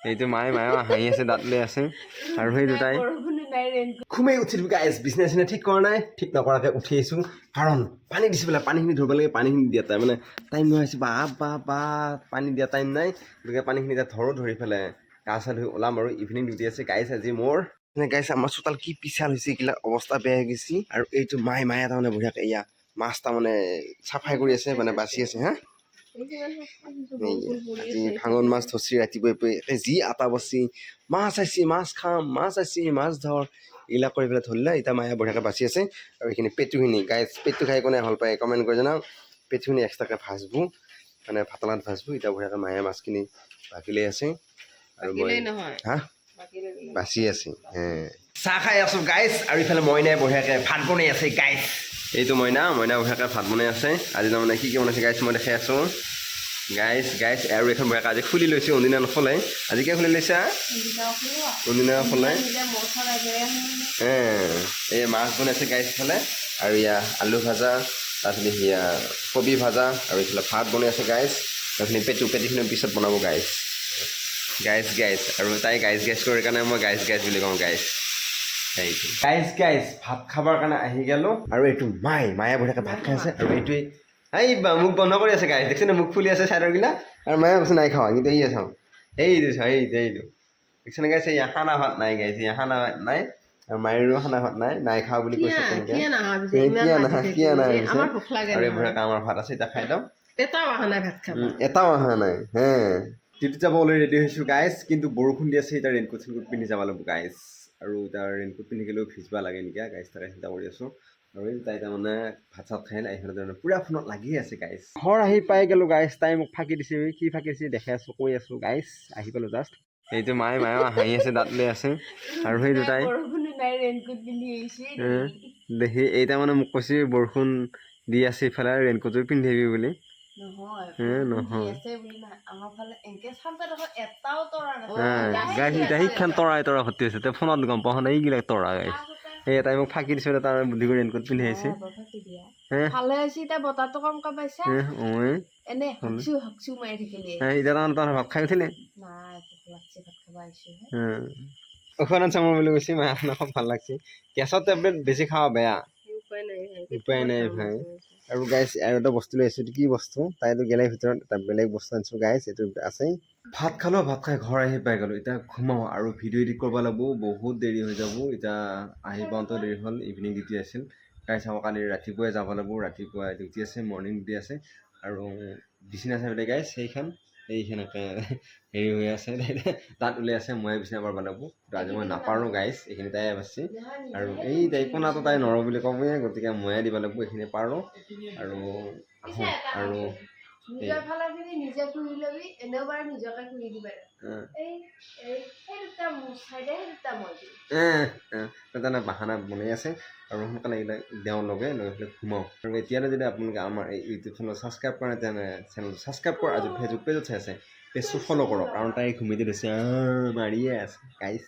এইটো মায়ে মায়ে হাঁহি আছে, দাঁত লৈ আছে। আৰু সেই দুটাই নাই ৰেইন গাইজ বিচনা চিচনা ঠিক কৰা নাই, ঠিক নকৰাকৈ উঠি আহিছোঁ কাৰণ, পানী দিছে বোলে, পানীখিনি ধৰিব লাগে, পানীখিনি দিয়া তাই মানে টাইম নোহোৱা হৈছে, বা বা বা, পানী দিয়া টাইম নাই। গতিকে পানীখিনি এতিয়া ধৰোঁ, ধৰি পেলাই গা চা ধুই ওলাম আৰু ইভিনিং ডিউটি আছে। গাইজ আজি মোৰ মানে গাইজ আমাৰ চোতাল কি পিছাল হৈছে এইগিলা অৱস্থা বেয়া হৈ গৈছে। আৰু এইটো মায়ে মায়ে তাৰমানে বঢ়িয়াকৈ এয়া মাছ তাৰমানে চাফাই কৰি আছে মানে বাচি আছে, হা? ভাঙন মাছ ধৰছি ৰাতিপুৱাই পুৱাই যি আটা বচি মাছ আহিছি মাছ খাম মাছ আহিছি মাছ ধৰ এইবিলাক কৰি পেলাই ধৰিলে এতিয়া মায়ে বঢ়িয়াকৈ বাচি আছে। আৰু এইখিনি পেটুখিনি গাই পেটটো খাই কোনে ভালো পায় কমেণ্ট কৰি জনাওক। পেটুখিনি এক্সট্ৰাকৈ ভাজবোঁ মানে ভাতলাত ভাজবোঁ এতিয়া বঢ়িয়াকৈ মায়ে মাছখিনি বাকি লৈ আছে। আৰু মই হা? বাচি আছে হে। চাহ খাই আছোঁ গাইছ আৰু ইফালে মইনাই বঢ়িয়াকৈ ভাত বনাই আছে গাইছ এইটো মইনা মইনা বঢ়িয়াকৈ ভাত বনাই আছে। আজি তাৰমানে কি কি বনাইছে গাইছ মই দেখাই আছোঁ। গাইছ গাইছ আৰু এখন বঢ়িয়াকৈ আজি খুলি লৈছে অন্দিনা নখলে। আজি কিয় খুলি লৈছা? খোলাই এ এই মাছ বনাইছে গাইছ ইফালে। আৰু ইয়া আলু ভাজা তাৰপিছত সেয়া কবি ভাজা আৰু এইফালে ভাত বনাই আছে গাইছ সেইখিনি পেটু পেটিখিনি পিছত বনাব গাইছ গাইছ গাইছ আৰু তাই গাইছ গাইছ কৰি কাৰণে মই গাইছ গাইছ বুলি কওঁ গাইছ গাইছ গাইছ ভাত খাবৰ কাৰণে আহি গ'লোঁ। আৰু এইটো মাই মায়ে বঢ়িয়াকৈ ভাত খাই আছে। আৰু এইটোৱে এই মোক বন্ধ কৰি আছে গাইছ দেখিছেনে মোক ফুলি আছে চাইডৰগিলা আৰু মায়ে কৈছে নাই খাওঁ কিন্তু এই চাওঁ এইটো চাওঁ এইটো এইটো। দেখিছেনে গাইছ এই খানা ভাত নাই গাইছ এই খানা ভাত নাই। আৰু মায়েৰো খানা ভাত নাই। নাই খাওঁ বুলি কৈছে কিয় নাহা কিয় নাহা আৰু এই বঢ়িয়াকৈ আমাৰ ভাত আছে এতিয়া খাই লওঁ। এটাও অহা নাই ভাত খাব। এটাও অহা নাই। হে। ডিউটিত যাবলৈ ৰেডি হৈছোঁ গাইজ কিন্তু বৰষুণ দি আছে এতিয়া ৰেইনকোট চেইনকোট পিন্ধি যাব লাগিব গাইজ আৰু এতিয়া ৰেইনকোট পিন্ধি গ'লেও ভিজিব লাগে নেকি গাইজ তাকে চিন্তা কৰি আছোঁ। আৰু তাই তাৰমানে ভাত চাত খাই নাই এইফালে তাৰমানে পূৰা ফোনত লাগি আছে গাইজ ঘৰ আহি পাই গ'লোঁ গাইজ তাই মোক ফাঁকি দিছে কি ফাঁকি দিছে দেখাই আছোঁ কৈ আছোঁ গাইজ আহি পালোঁ জাষ্ট এইটো মায়ে মায়ে হাঁহি আছে দাঁত লৈ আছে। আৰু সেই দুটাই। ৰেইনকোট পিন্ধি দেখি এইটা মানে মোক কৈছে বৰষুণ দি আছে ইফালে ৰেইনকোটযোৰ পিন্ধি আহিবি বুলি। হ্যাঁ ফোনত গম পাওঁ নাই এইগিলাক তৰা গাইছ এই তাই মোক ফাঁকি দিছে তাৰ বুদ্ধি কৰি ৰেইনকোট পিন্ধি আহিছে ভাত খাই উঠিলে নাই ভোক লাগছে ভাত খাব আহিছো ঔষধ আনছা মোৰ বুলি কৈছে মায়ে খানা খুব ভালো লাগছে গেছৰ টেবলেট বেছি খাওঁ বেয়া উপায় নাই ভাই আৰু গাইছ আৰু এটা বস্তু লৈ আহিছোঁ এইটো কি বস্তু? তাইতো গেলেৰ ভিতৰত এটা বেলেগ বস্তু আনিছোঁ গাইজ এইটো আছেই। ভাত খালোঁ, ভাত খাই ঘৰ আহি পাই গ'লোঁ। এতিয়া ঘুমাওঁ আৰু ভিডিঅ' এডিট কৰিব লাগিব, বহুত দেৰি হৈ যাব। এতিয়া আহি পাওঁতে দেৰি হ'ল ইভিনিং ডিউটি আছিল। গাইজ আমাৰ কালি ৰাতিপুৱাই যাব লাগিব ৰাতিপুৱা ডিউটি আছে মৰ্ণিং ডিউটি আছে। আৰু বিচনা চাই গাইছ সেইখন এই সেনেকৈ হেৰি হৈ আছে তাত ওলাই আছে ময়ে বিচনা লাগিব কিন্তু আজি মই নাপাৰোঁ গাইছ এইখিনি তাই বাছি আৰু এই তাই তাই নৰ বুলি ক'বয়ে গতিকে ময়ে দিব লাগিব এইখিনি পাৰোঁ। আৰু আহোঁ আৰু নিজৰ ফালে খিনি নিজে খুলি ল'বি এনেও বাৰু নিজকে খুলি দিবা। এই এই সেই দুটা মোৰ চাইডে সেই দুটা মই দিম। আহ, আহ, তাৰমানে বাহানা বনাই আছে আৰু সোনকালে এইবিলাক দেওঁ লগে লৈ পেলাই ঘুমাওঁ আৰু এতিয়ালৈ যদি আপোনালোকে আমাৰ এই ইউটিউব চেনেল ছাবস্ক্ৰাইব কৰা নাই তেনে চেনেলটো ছাবস্ক্ৰাইব কৰক আৰু ফেচবুক পেজত চাই আছে পেজটো ফ'ল' কৰক কাৰণ তাই ঘুমি দি লৈছে মাৰিয়ে আছে গাইছ